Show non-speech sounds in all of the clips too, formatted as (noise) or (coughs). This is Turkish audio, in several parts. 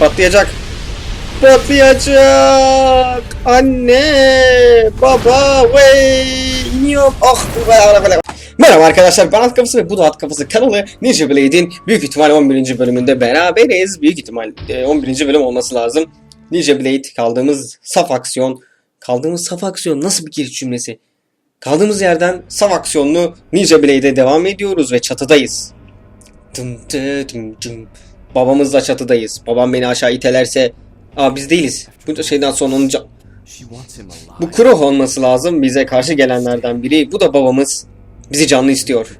Patlayacak. Patlayacak. Anne, baba, vey, iniyorum. Ah, Merhaba arkadaşlar ben Kafası ve bu da At Kafası kanalı Ninja Blade'in büyük ihtimal 11. bölümünde beraberiz. Büyük ihtimal e, 11. bölüm olması lazım. Ninja Blade kaldığımız saf aksiyon. Kaldığımız saf aksiyon nasıl bir giriş cümlesi? Kaldığımız yerden saf aksiyonlu Ninja Blade'e devam ediyoruz ve çatıdayız. Dım dı dım dım. Babamızla çatıdayız. Babam beni aşağı itelerse... Aa biz değiliz. Bu şeyden sonra onun. Bu Kuroh olması lazım bize karşı gelenlerden biri. Bu da babamız. Bizi canlı istiyor.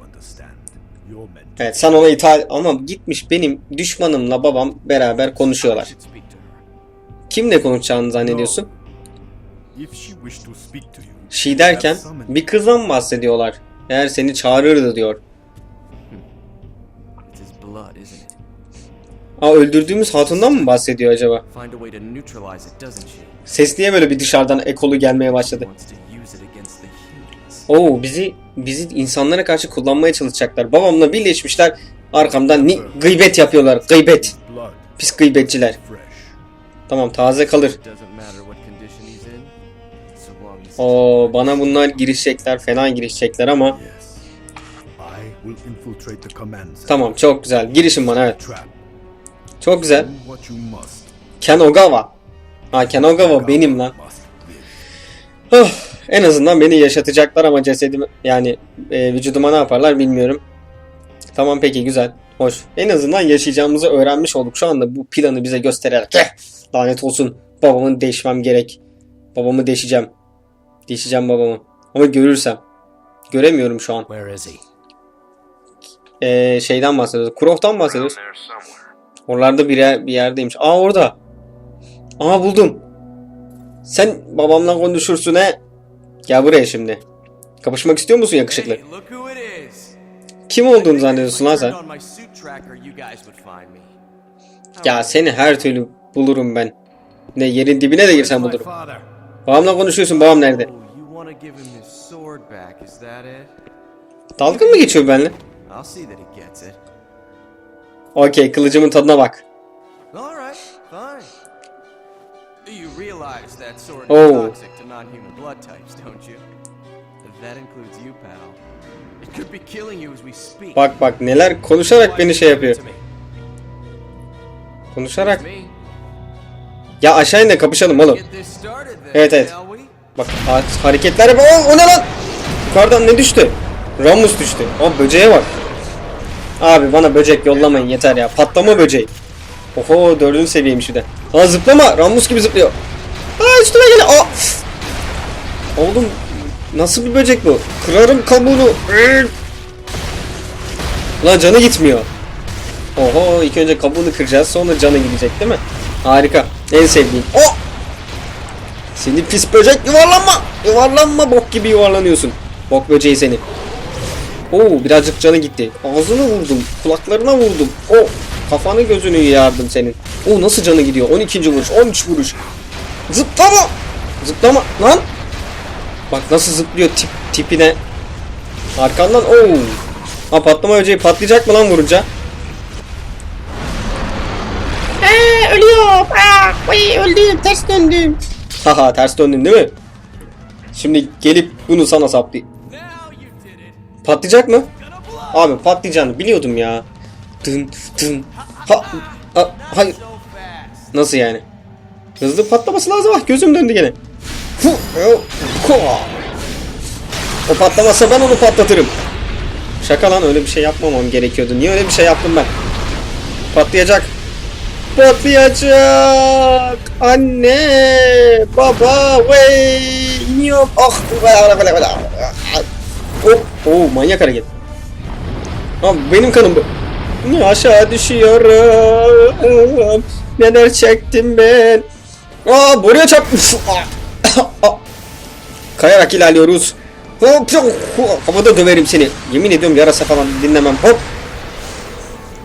Evet sen ona ithal ama gitmiş benim düşmanımla babam beraber konuşuyorlar. Kimle konuşacağını zannediyorsun? Şey derken bir kızdan bahsediyorlar. Eğer seni çağırırdı diyor. Aa öldürdüğümüz hatundan mı bahsediyor acaba? Ses niye böyle bir dışarıdan ekolu gelmeye başladı? Oo bizi bizi insanlara karşı kullanmaya çalışacaklar. Babamla birleşmişler. Arkamdan ni gıybet yapıyorlar. Gıybet. Pis gıybetçiler. Tamam taze kalır. Oo bana bunlar girişecekler. Fena girişecekler ama. Tamam çok güzel. Girişin bana evet. Çok güzel. Ken Ogawa. Ha Ken Ogawa benim lan. Huh, en azından beni yaşatacaklar ama cesedimi yani e, vücuduma ne yaparlar bilmiyorum. Tamam peki güzel. Hoş. En azından yaşayacağımızı öğrenmiş olduk. Şu anda bu planı bize göstererek. Eh, lanet olsun. Babamı deşmem gerek. Babamı deşeceğim. Deşeceğim babamı. Ama görürsem. Göremiyorum şu an. Where is he? Ee, şeyden bahsediyoruz. Kurof'tan bahsediyoruz. Oralarda bir, yer, bir yerdeymiş. Aa orada. Aa buldum. Sen babamla konuşursun he. Gel buraya şimdi. Kapışmak istiyor musun yakışıklı? Kim olduğunu zannediyorsun lan sen? Ya seni her türlü bulurum ben. Ne yerin dibine de girsen bulurum. Babamla konuşuyorsun babam nerede? Oh? Dalga mı geçiyor benimle? Okey kılıcımın tadına bak. Oh. Bak bak neler konuşarak beni şey yapıyor. Konuşarak. Ya aşağı in de kapışalım oğlum. Evet, evet. Bak ha- hareketler. Oo, o ne lan? Yukarıdan ne düştü? Ramus düştü. O böceğe bak. Abi bana böcek yollamayın yeter ya. Patlama böceği. Oho dördüncü seviyeymiş bir de. Aa zıplama. Ramus gibi zıplıyor. Aa üstüme gel. Aa. Oğlum nasıl bir böcek bu? Kırarım kabuğunu. Lan canı gitmiyor. Oho ilk önce kabuğunu kıracağız sonra canı gidecek değil mi? Harika. En sevdiğim. Oh! Seni pis böcek yuvarlanma. Yuvarlanma bok gibi yuvarlanıyorsun. Bok böceği seni. Oo birazcık canı gitti. Ağzını vurdum. Kulaklarına vurdum. O kafanı gözünü yardım senin. O nasıl canı gidiyor? 12. vuruş, 13 vuruş. Zıplama. Zıplama lan. Bak nasıl zıplıyor tip tipine. Arkandan oo. Ha patlama böceği patlayacak mı lan vurunca? Aa, ölüyorum. Aa, öldüm. Ters döndüm. Haha ters döndün değil mi? Şimdi gelip bunu sana saplayayım. Patlayacak mı? Abi patlayacağını biliyordum ya. Dın dın. Ha, ha hayır. Nasıl yani? Hızlı patlaması lazım. Ah gözüm döndü gene. Kua. O patlamasa ben onu patlatırım. Şaka lan öyle bir şey yapmamam gerekiyordu. Niye öyle bir şey yaptım ben? Patlayacak. Patlayacak. Anne, baba, vey, iniyorum. Ah, böyle Oh, oh, manyak hareket. Abi benim kanım bu. Aşağı düşüyorum. Neler çektim ben. Aa buraya çarpmış. (coughs) Kayarak ilerliyoruz. Hop, hop, hop. Havada döverim seni. Yemin ediyorum yarasa falan dinlemem. Hop.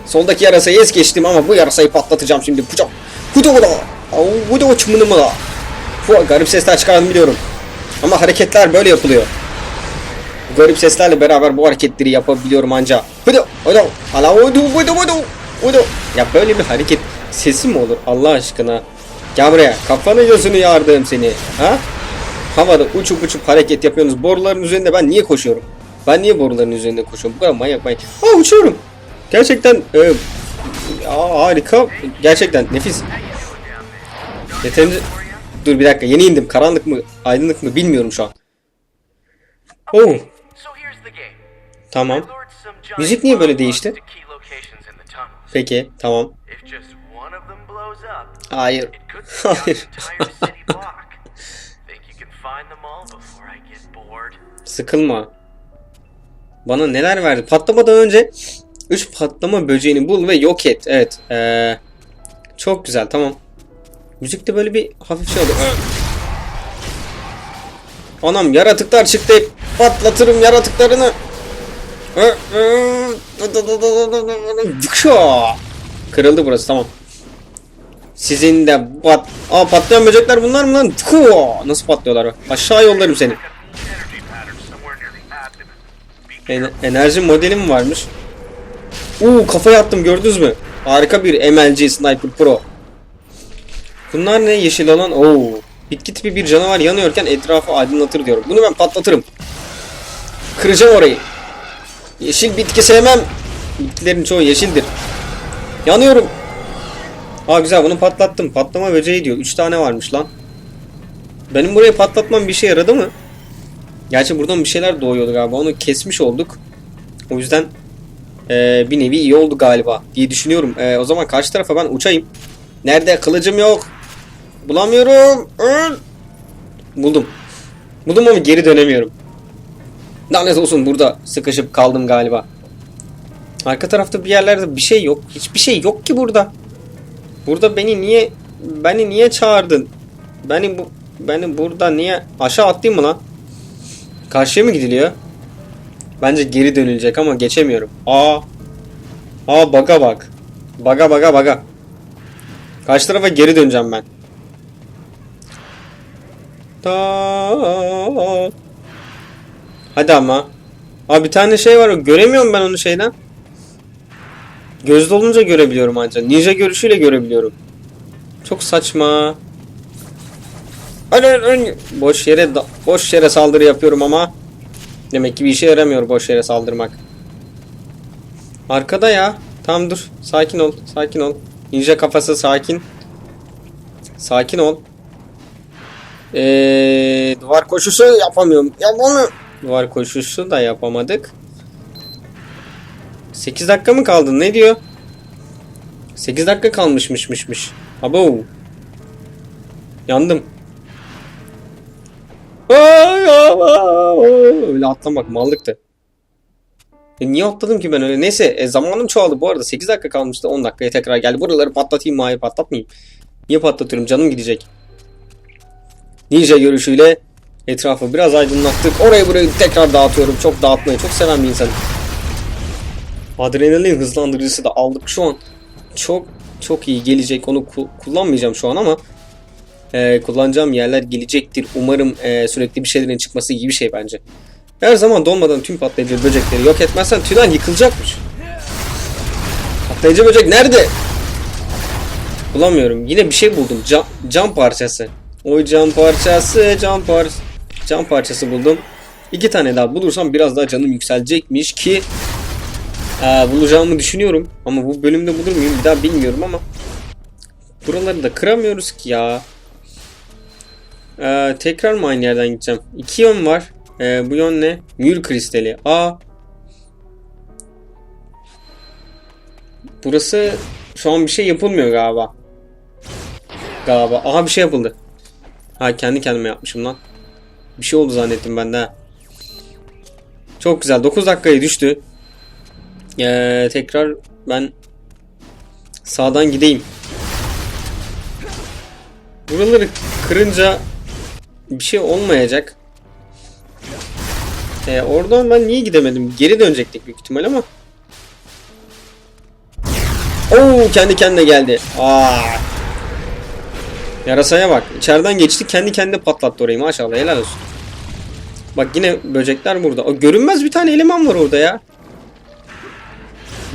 Soldaki yarasayı es geçtim ama bu yarasayı patlatacağım şimdi. Pucak. Hudu da. Hudu uçumunu mu? Fu, garip sesler çıkardım biliyorum. Ama hareketler böyle yapılıyor. Garip seslerle beraber bu hareketleri yapabiliyorum anca. Hudu, hudu, ala hudu, hudu, hudu, hudu. Ya böyle bir hareket sesi mi olur Allah aşkına? Gel buraya. Kafanı gözünü yardım seni. Ha? Havada uçup uçup hareket yapıyorsunuz. Boruların üzerinde ben niye koşuyorum? Ben niye boruların üzerinde koşuyorum? Bu kadar manyak manyak. Aa uçuyorum. Gerçekten e, aa, harika. Gerçekten nefis. Yeterince... Dur bir dakika yeni indim. Karanlık mı aydınlık mı bilmiyorum şu an. Oh tamam. Müzik niye böyle değişti? Peki tamam. Hayır. (laughs) Hayır. Sıkılma. Bana neler verdi? Patlamadan önce 3 patlama böceğini bul ve yok et. Evet. Ee, çok güzel tamam. Müzikte böyle bir hafif şey oldu. Anam yaratıklar çıktı. Patlatırım yaratıklarını. Kırıldı burası tamam. Sizin de pat... Aa patlayan böcekler bunlar mı lan? Nasıl patlıyorlar? Aşağı yollarım seni. En- enerji modelim varmış. Uuu kafaya attım gördünüz mü? Harika bir MLG Sniper Pro. Bunlar ne yeşil olan? Oo. Bitki tipi bir canavar yanıyorken etrafı aydınlatır diyorum. Bunu ben patlatırım. Kıracağım orayı. Yeşil bitki sevmem. Bitkilerin çoğu yeşildir. Yanıyorum. Aa güzel bunu patlattım. Patlama böceği diyor. 3 tane varmış lan. Benim burayı patlatmam bir şey yaradı mı? Gerçi buradan bir şeyler doğuyordu galiba. Onu kesmiş olduk. O yüzden eee, bir nevi iyi oldu galiba diye düşünüyorum. Eee, o zaman karşı tarafa ben uçayım. Nerede? Kılıcım yok. Bulamıyorum. Buldum. Buldum ama geri dönemiyorum. Lanet olsun burada sıkışıp kaldım galiba. Arka tarafta bir yerlerde bir şey yok. Hiçbir şey yok ki burada. Burada beni niye beni niye çağırdın? Beni bu beni burada niye aşağı atlayayım mı lan? Karşıya mı gidiliyor? Bence geri dönülecek ama geçemiyorum. Aa. Aa baga bak. Baga baga baga. Karşı tarafa geri döneceğim ben. Ta. Hadi ama. Aa bir tane şey var. Göremiyorum ben onu şeyden. Gözde olunca görebiliyorum ancak. Ninja görüşüyle görebiliyorum. Çok saçma. Hayır. Boş yere boş yere saldırı yapıyorum ama demek ki bir işe yaramıyor boş yere saldırmak. Arkada ya. Tamam dur. Sakin ol. Sakin ol. Ninja kafası sakin. Sakin ol. Ee, duvar koşusu yapamıyorum. Yapamıyorum. Duvar koşusu da yapamadık. 8 dakika mı kaldı? Ne diyor? 8 dakika kalmışmışmışmış. Abo. Yandım. Öyle atlamak mallıktı. E niye atladım ki ben öyle? Neyse e, zamanım çoğaldı bu arada. 8 dakika kalmıştı 10 dakikaya tekrar geldi. Buraları patlatayım mı? Hayır patlatmayayım. Niye patlatıyorum? Canım gidecek. Ninja görüşüyle etrafı biraz aydınlattık. Orayı burayı tekrar dağıtıyorum. Çok dağıtmayı çok seven bir insanım. Adrenalin hızlandırıcısı da aldık şu an. Çok çok iyi gelecek. Onu ku- kullanmayacağım şu an ama e, kullanacağım yerler gelecektir. Umarım e, sürekli bir şeylerin çıkması iyi bir şey bence. Her zaman donmadan tüm patlayıcı böcekleri yok etmezsen tünel yıkılacakmış. Patlayıcı böcek nerede? Bulamıyorum. Yine bir şey buldum. Cam, cam parçası. Oy cam parçası, cam par cam parçası buldum. İki tane daha bulursam biraz daha canım yükselecekmiş ki e, bulacağımı düşünüyorum. Ama bu bölümde bulur muyum bir daha bilmiyorum ama buraları da kıramıyoruz ki ya. Ee, tekrar mı aynı yerden gideceğim? İki yön var. Ee, bu yön ne? Mür kristali. Aa. Burası şu an bir şey yapılmıyor galiba. Galiba. Aha bir şey yapıldı. Ha kendi kendime yapmışım lan. Bir şey oldu zannettim ben de. Çok güzel. 9 dakikaya düştü. Ee, tekrar ben sağdan gideyim. Buraları kırınca bir şey olmayacak. Ee, oradan ben niye gidemedim? Geri dönecektik büyük ihtimal ama. Oo kendi kendine geldi. Aa. Yarasaya bak. İçeriden geçti kendi kendine patlattı orayı maşallah helal olsun. Bak yine böcekler burada. O görünmez bir tane eleman var orada ya.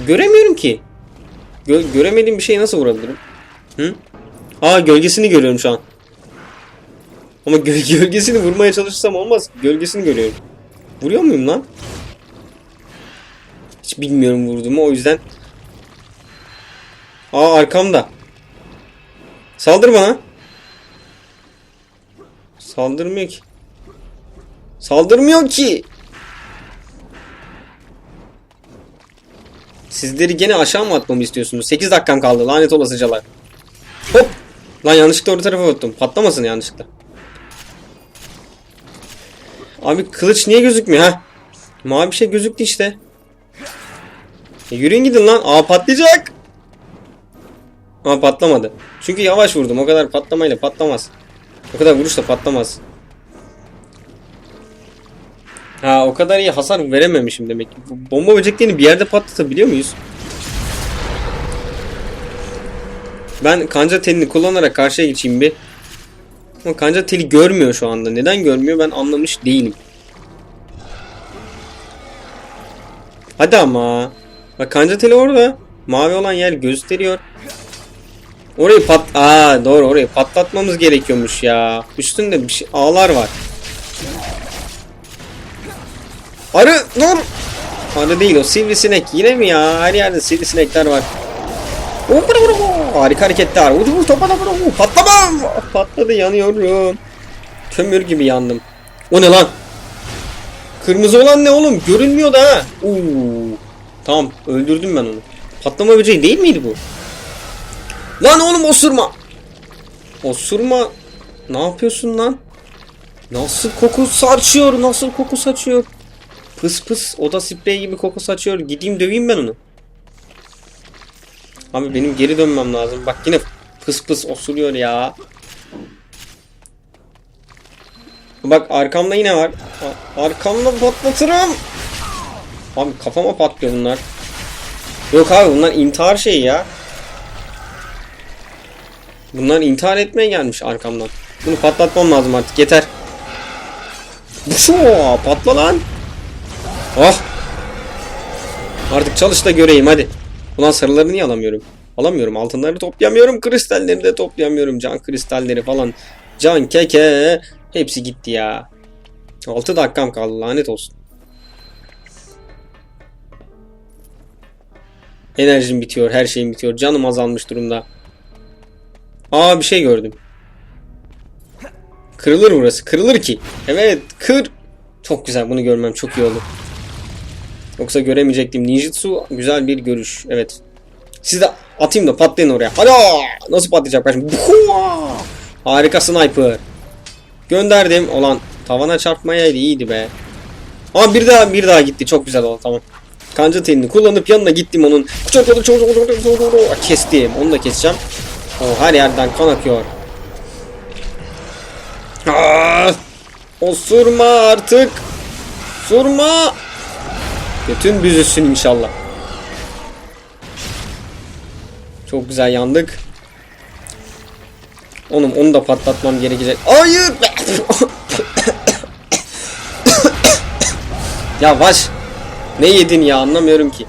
Göremiyorum ki. Gö- göremediğim bir şeyi nasıl vurabilirim? Hı? Aa gölgesini görüyorum şu an. Ama gö- (laughs) gölgesini vurmaya çalışırsam olmaz. Gölgesini görüyorum. Vuruyor muyum lan? Hiç bilmiyorum vurduğumu o yüzden. Aa arkamda. Saldır bana. Saldırmıyor ki. Saldırmıyor ki. Sizleri gene aşağı mı atmamı istiyorsunuz? 8 dakikam kaldı lanet olasıcalar. Hop. Lan yanlışlıkla öbür tarafa attım. Patlamasın yanlışlıkla. Abi kılıç niye gözükmüyor ha? Mavi bir şey gözüktü işte. E, yürüyün gidin lan. Aa patlayacak. Ama patlamadı. Çünkü yavaş vurdum. O kadar patlamayla patlamaz. O kadar vuruşla patlamaz. Ha o kadar iyi hasar verememişim demek ki. Bomba böceklerini bir yerde patlatabiliyor muyuz? Ben kanca telini kullanarak karşıya geçeyim bir. Ama kanca teli görmüyor şu anda. Neden görmüyor ben anlamış değilim. Hadi ama. Bak kanca teli orada. Mavi olan yer gösteriyor. Orayı pat... Aa doğru orayı patlatmamız gerekiyormuş ya. Üstünde bir şey ağlar var. Arı dur. Arı değil o sivrisinek. Yine mi ya? Her yerde sivrisinekler var. Harika hareketler. Ucu topa topa topa. Patlamam. Patladı yanıyorum. Kömür gibi yandım. O ne lan? Kırmızı olan ne oğlum? Görünmüyor da ha. Oo. Tamam öldürdüm ben onu. Patlama böceği değil miydi bu? Lan oğlum osurma. Osurma. Ne yapıyorsun lan? Nasıl koku saçıyor? Nasıl koku saçıyor? Pıs pıs oda spreyi gibi koku saçıyor. Gideyim döveyim ben onu. Abi benim geri dönmem lazım. Bak yine pıs pıs osuruyor ya. Bak arkamda yine var. Arkamda patlatırım. Abi kafama patlıyor bunlar. Yok abi bunlar intihar şeyi ya. Bunlar intihar etmeye gelmiş arkamdan. Bunu patlatmam lazım artık yeter. Şoo, patla lan. Oh. Artık çalış da göreyim hadi. Ulan sarıları niye alamıyorum? Alamıyorum. Altınları toplayamıyorum. Kristalleri de toplayamıyorum. Can kristalleri falan. Can keke. Hepsi gitti ya. 6 dakikam kaldı lanet olsun. Enerjim bitiyor. Her şeyim bitiyor. Canım azalmış durumda. Aa bir şey gördüm. Kırılır burası. Kırılır ki. Evet kır. Çok güzel bunu görmem çok iyi oldu. Yoksa göremeyecektim. Ninjutsu güzel bir görüş. Evet. Siz de atayım da patlayın oraya. Hadi. Nasıl patlayacak? Buhua! Harika sniper. Gönderdim. Olan tavana çarpmayaydı iyiydi be. Aa bir daha bir daha gitti. Çok güzel oldu tamam. Kanca telini kullanıp yanına gittim onun. Çok çok çok çok çok çok kestim. Onu da keseceğim. O her yerden kan akıyor. Aa! Osurma artık. Surma. Bütün büzülsün inşallah. Çok güzel yandık. Onun onu da patlatmam gerekecek. Hayır. (coughs) Yavaş. Ne yedin ya anlamıyorum ki.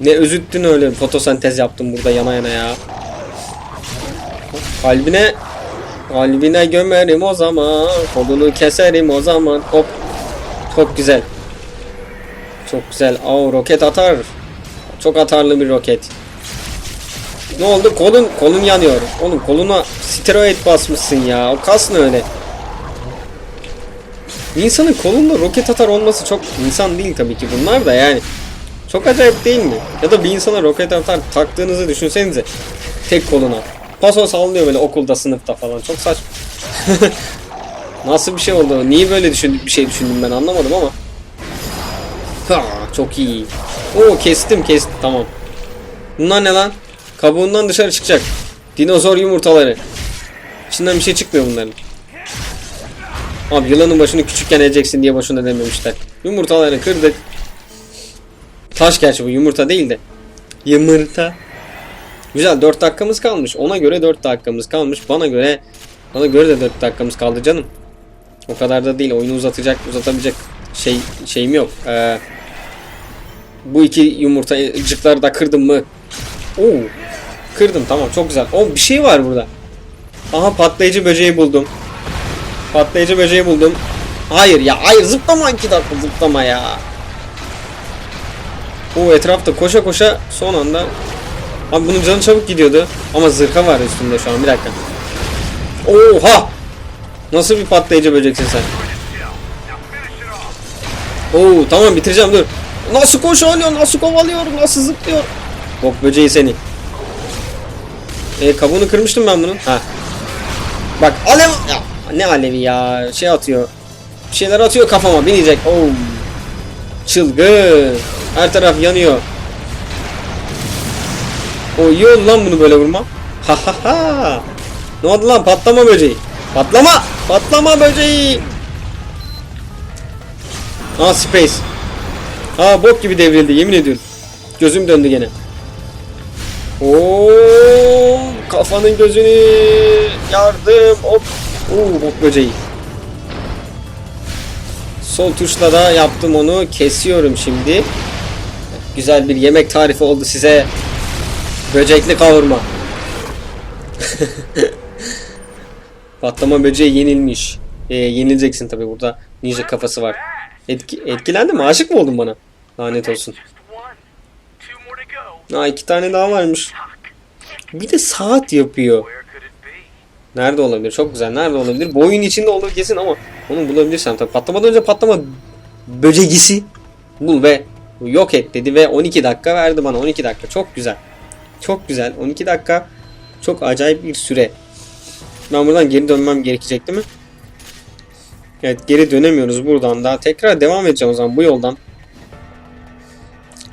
Ne özüttün öyle fotosentez yaptım burada yana yana ya. Kalbine kalbine gömerim o zaman. Kolunu keserim o zaman. Hop. Çok güzel. Çok güzel. Aa roket atar. Çok atarlı bir roket. Ne oldu? Kolun kolun yanıyor. Oğlum koluna steroid basmışsın ya. O kas ne öyle? İnsanın kolunda roket atar olması çok insan değil tabii ki bunlar da yani. Çok acayip değil mi? Ya da bir insana roket atar taktığınızı düşünsenize. Tek koluna. Paso sallıyor böyle okulda, sınıfta falan. Çok saçma. (laughs) Nasıl bir şey oldu? Niye böyle düşün bir şey düşündüm ben anlamadım ama. Ha, çok iyi. Oo kestim kestim tamam. Bunlar ne lan? Kabuğundan dışarı çıkacak. Dinozor yumurtaları. İçinden bir şey çıkmıyor bunların. Abi yılanın başını küçükken edeceksin diye boşuna dememişler. Yumurtaları kırdık. Taş gerçi bu yumurta değil de. Yumurta. Güzel 4 dakikamız kalmış. Ona göre 4 dakikamız kalmış. Bana göre bana göre de 4 dakikamız kaldı canım. O kadar da değil. Oyunu uzatacak, uzatabilecek şey şeyim yok. Ee, bu iki yumurtacıkları da kırdım mı? Oo. kırdım tamam çok güzel. O bir şey var burada. Aha patlayıcı böceği buldum. Patlayıcı böceği buldum. Hayır ya hayır zıplama iki dakika zıplama ya. O etrafta koşa koşa son anda Abi bunun canı çabuk gidiyordu ama zırha var üstünde şu an bir dakika. Oha! Nasıl bir patlayıcı böceksin sen? Oo tamam bitireceğim dur. Nasıl koşuyor, nasıl kovalıyor, nasıl zıplıyor? Bok böceği seni. E kabuğunu kırmıştım ben bunun. Ha. Bak alev ya, ne alevi ya şey atıyor. Bir şeyler atıyor kafama binecek. Oo. Çılgın. Her taraf yanıyor. O iyi lan bunu böyle vurma. Ha ha ha. Ne oldu lan patlama böceği. Patlama. Patlama böceği. Aa space. Aa bok gibi devrildi yemin ediyorum. Gözüm döndü gene. Oo kafanın gözünü yardım hop. Oo bok böceği. Sol tuşla da yaptım onu. Kesiyorum şimdi. Güzel bir yemek tarifi oldu size. Böcekli kavurma. (laughs) Patlama böceği yenilmiş. Ee, yenileceksin tabi burada. Ninja kafası var. Etki, etkilendin mi? Aşık mı oldun bana? Lanet olsun. Aa iki tane daha varmış. Bir de saat yapıyor. Nerede olabilir? Çok güzel. Nerede olabilir? Bu oyun içinde olur kesin ama onu bulabilirsem tabii. Patlamadan önce patlama böcegisi bul ve yok et dedi ve 12 dakika verdi bana. 12 dakika. Çok güzel. Çok güzel. 12 dakika çok acayip bir süre. Ben buradan geri dönmem gerekecek değil mi? Evet geri dönemiyoruz buradan da. Tekrar devam edeceğim o zaman bu yoldan.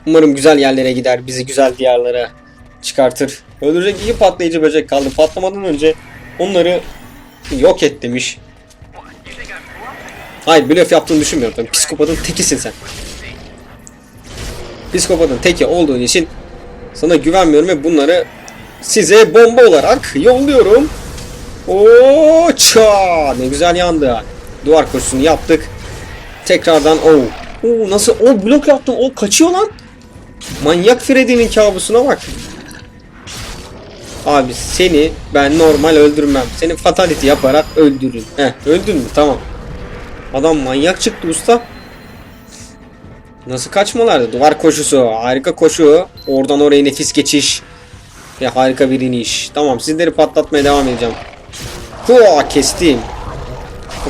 Umarım güzel yerlere gider. Bizi güzel diyarlara çıkartır. Öldürecek iki patlayıcı böcek kaldı. Patlamadan önce onları yok et demiş. Hayır blöf yaptığını düşünmüyorum tabii. Psikopatın tekisin sen. Psikopatın teki olduğun için sana güvenmiyorum ve bunları size bomba olarak yolluyorum. Oo ça ne güzel yandı. Duvar koşusunu yaptık. Tekrardan o. Oo nasıl o blok yaptım. O kaçıyor lan. Manyak Freddy'nin kabusuna bak. Abi seni ben normal öldürmem. Seni fatality yaparak öldürürüm. Heh öldün mü? Tamam. Adam manyak çıktı usta. Nasıl kaçmalardı? Duvar koşusu. Harika koşu. Oradan oraya nefis geçiş. Ve harika bir iniş. Tamam sizleri patlatmaya devam edeceğim. Hua kestim.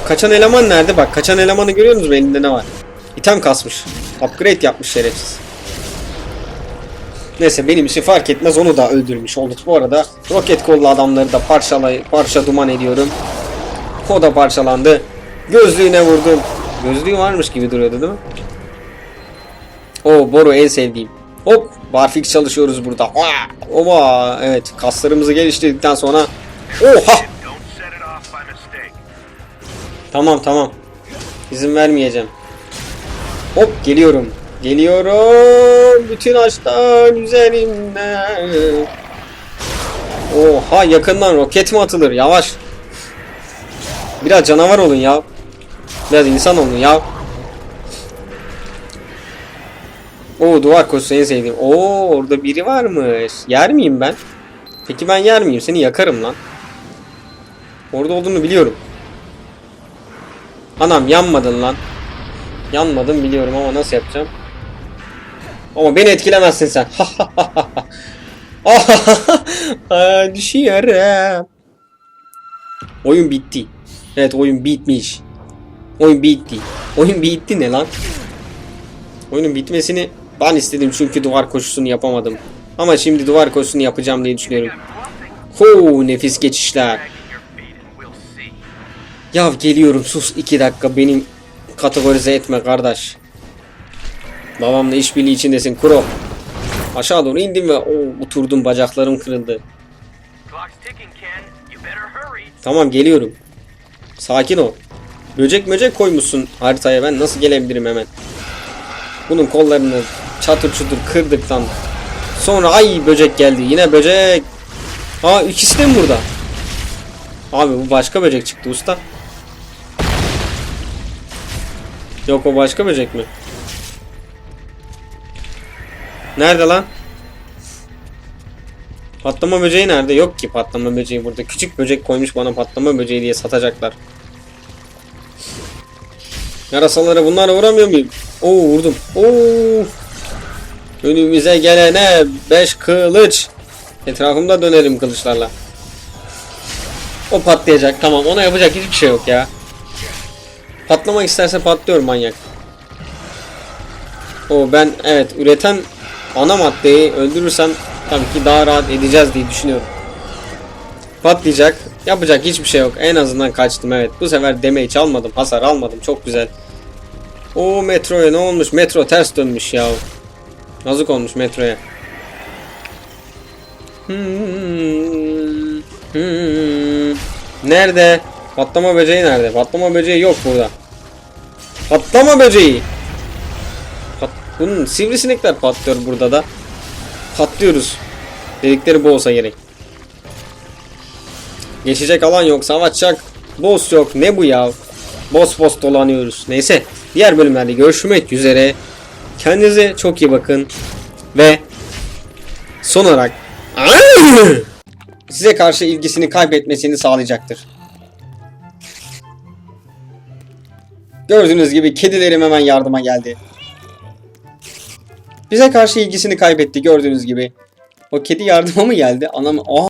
Kaçan eleman nerede? Bak kaçan elemanı görüyor musunuz? Elinde ne var? İtem kasmış. Upgrade yapmış şerefsiz. Neyse benim için fark etmez onu da öldürmüş olduk. Bu arada roket kollu adamları da parçalay parça duman ediyorum. O da parçalandı. Gözlüğüne vurdum. Gözlüğü varmış gibi duruyordu değil mi? O boru en sevdiğim. Hop barfix çalışıyoruz burada. Oba evet kaslarımızı geliştirdikten sonra Oha Tamam tamam. İzin vermeyeceğim. Hop geliyorum. Geliyorum. Bütün açlar üzerimde. Oha yakından roket mi atılır? Yavaş. Biraz canavar olun ya. Biraz insan olun ya. Oo duvar koşusu en sevdiğim. Oo orada biri varmış. Yer miyim ben? Peki ben yer miyim? Seni yakarım lan. Orada olduğunu biliyorum. Anam yanmadın lan. Yanmadım biliyorum ama nasıl yapacağım? Ama beni etkilemezsin sen. Düşüyorum. Oyun bitti. Evet oyun bitmiş. Oyun bitti. Oyun bitti ne lan? Oyunun bitmesini ben istedim çünkü duvar koşusunu yapamadım. Ama şimdi duvar koşusunu yapacağım diye düşünüyorum. Hoo nefis geçişler. Ya geliyorum sus iki dakika benim kategorize etme kardeş. Babamla işbirliği içindesin Kuro. Aşağı doğru indim ve o oturdum bacaklarım kırıldı. Tamam geliyorum. Sakin ol. Böcek möcek koymuşsun haritaya ben nasıl gelebilirim hemen. Bunun kollarını çatır çutur kırdıktan sonra ay böcek geldi yine böcek. Aa ikisi de mi burada? Abi bu başka böcek çıktı usta. Yok o başka böcek mi? Nerede lan? Patlama böceği nerede? Yok ki patlama böceği burada. Küçük böcek koymuş bana patlama böceği diye satacaklar. Yarasalara bunlarla vuramıyor muyum? Oo vurdum. Oo. Önümüze gelene beş kılıç. Etrafımda dönerim kılıçlarla. O patlayacak. Tamam ona yapacak hiçbir şey yok ya. Patlamak isterse patlıyor manyak. O ben evet üreten ana maddeyi öldürürsem tabii ki daha rahat edeceğiz diye düşünüyorum. Patlayacak. Yapacak hiçbir şey yok. En azından kaçtım evet. Bu sefer damage almadım. Hasar almadım. Çok güzel. O metroya ne olmuş? Metro ters dönmüş ya. Yazık olmuş metroya. Hmm, hmm. Nerede? Patlama böceği nerede? Patlama böceği yok burada. Patlama böceği. Pat Bunun sivrisinekler patlıyor burada da. Patlıyoruz. Dedikleri bu olsa gerek. Geçecek alan yok, savaşacak boss yok. Ne bu ya? Boss boss dolanıyoruz. Neyse, diğer bölümlerde görüşmek üzere. Kendinize çok iyi bakın. Ve son olarak (clears throat) size karşı ilgisini kaybetmesini sağlayacaktır. Gördüğünüz gibi kedilerim hemen yardıma geldi. Bize karşı ilgisini kaybetti gördüğünüz gibi. O kedi yardıma mı geldi? Anam. Aa